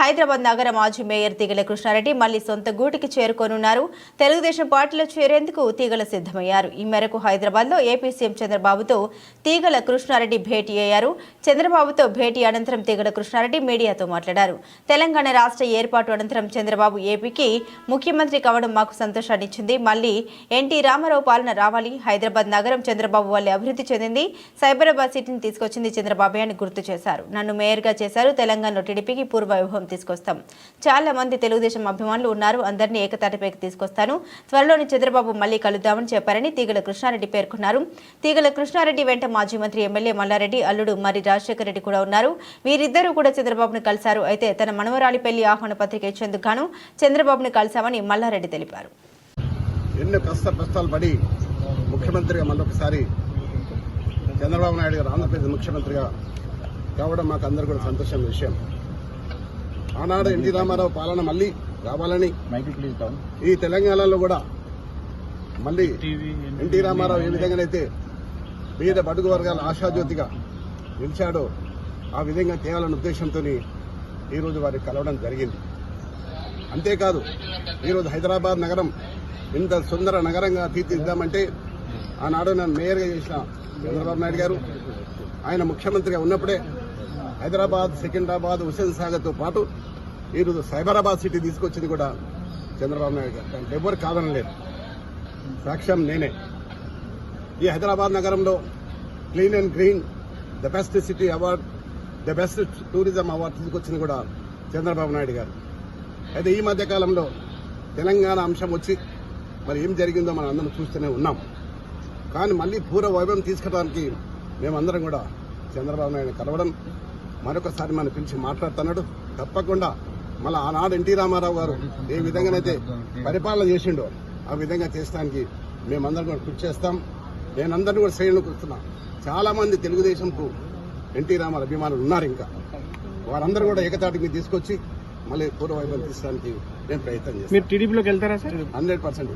హైదరాబాద్ నగర మాజీ మేయర్ తీగల కృష్ణారెడ్డి మళ్ళీ సొంత గూటికి చేరుకోనున్నారు. తెలుగుదేశం పార్టీలో చేరేందుకు తీగల సిద్ధమయ్యారు. ఈ మేరకు హైదరాబాద్లో ఏపీ సీఎం చంద్రబాబుతో తీగల కృష్ణారెడ్డి భేటీ అయ్యారు. చంద్రబాబుతో భేటీ అనంతరం తీగల కృష్ణారెడ్డి మీడియాతో మాట్లాడారు. తెలంగాణ రాష్ట్ర ఏర్పాటు అనంతరం చంద్రబాబు ఏపీకి ముఖ్యమంత్రి కావడం మాకు సంతోషాన్నిచ్చింది మళ్ళీ ఎన్టీ రామారావు పాలన రావాలి. హైదరాబాద్ నగరం చంద్రబాబు వల్లే అభివృద్ధి చెందింది. సైబరాబాద్ సిటీని తీసుకొచ్చింది చంద్రబాబు అని గుర్తు చేశారు. నన్ను మేయర్గా చేశారు. తెలంగాణలో టీడీపీకి పూర్వ వైభవం తీసుకొస్తాం. చాలా మంది తెలుగుదేశం అభిమానులు ఉన్నారు. అందరినీ ఏకతాటిపైకి తీసుకొస్తాను. త్వరలోని చంద్రబాబు మళ్ళీ కలుద్దామని చెప్పారని తీగల కృష్ణారెడ్డి పేర్కొన్నారు. తీగల కృష్ణారెడ్డి వెంట మాజీ మంత్రి ఎమ్మెల్యే మల్లారెడ్డి అల్లుడు మరి రాజశేఖర రెడ్డి కూడా ఉన్నారు. వీరిద్దరూ కూడా చంద్రబాబును కలిశారు. అయితే తన మనవరాలి పెళ్ళి ఆహ్వాన పత్రిక ఇచ్చేందుకు గాను చంద్రబాబును కలిశామని మల్లారెడ్డి తెలిపారు. ఎన్నో కష్ట కష్టాలు పడి ముఖ్యమంత్రిగా మళ్ళొకసారి చంద్రబాబు నాయుడు గారు ఆంధ్రప్రదేశ్ ముఖ్యమంత్రిగా కావడం మాకు అందరూ కూడా సంతోషం విషయం. ఆనాడు ఎన్టీ రామారావు పాలన మళ్ళీ రావాలని మైకి ప్లీజ్ డౌన్ ఈ తెలంగాణలో కూడా మళ్ళీ ఎన్టీ రామారావు ఏ విధంగానైతే పేద బడుగు వర్గాల ఆశాజ్యోతిగా నిలిచాడో ఆ విధంగా చేయాలన్న ఉద్దేశంతో ఈరోజు వారికి కలవడం జరిగింది. అంతేకాదు ఈరోజు హైదరాబాద్ నగరం ఇంత సుందర నగరంగా తీర్చిదిద్దామంటే ఆనాడు నన్ను మేయర్గా చేసిన చంద్రబాబు నాయుడు గారు ఆయన ముఖ్యమంత్రిగా ఉన్నప్పుడే హైదరాబాద్ సికింద్రాబాద్ హుసేన్సాగర్తో పాటు ఈరోజు సైబరాబాద్ సిటీ తీసుకొచ్చింది కూడా చంద్రబాబు నాయుడు గారు. దానికి ఎవరు కాదనలేదు. సాక్ష్యం నేనే. ఈ హైదరాబాద్ నగరంలో clean and green the best city award the best tourism award తీసుకొచ్చింది కూడా చంద్రబాబు నాయుడు గారు. అయితే ఈ మధ్యకాలంలో తెలంగాణ అంశం వచ్చి మరి ఏం జరిగిందో మనం అందరం చూస్తూనే ఉన్నాం. కానీ మళ్ళీ పూర్వ వైభవం తీసుకురావడానికి మేమందరం కూడా చంద్రబాబు నాయుడు కలవడం మరొకసారి మనం పిలిచి మాట్లాడుతున్నాడు తప్పకుండా మళ్ళీ ఆనాడు ఎన్టీ రామారావు గారు ఏ విధంగానైతే పరిపాలన చేసిండో ఆ విధంగా చేసడానికి మేమందరం కూడా కృషి చేస్తాం నేనందరినీ కూడా శ్రేణులకు వస్తున్నా చాలా మంది తెలుగుదేశంకు ఎన్టీ రామారావు అభిమానులు ఉన్నారు ఇంకా వారందరూ కూడా ఏకతాటికి తీసుకొచ్చి మళ్ళీ పూర్వ వైభవం తీసడానికి నేను ప్రయత్నం చేస్తాను మీరు టీడీపీలోకి వెళ్తారా సార్ హండ్రెడ్ పర్సెంట్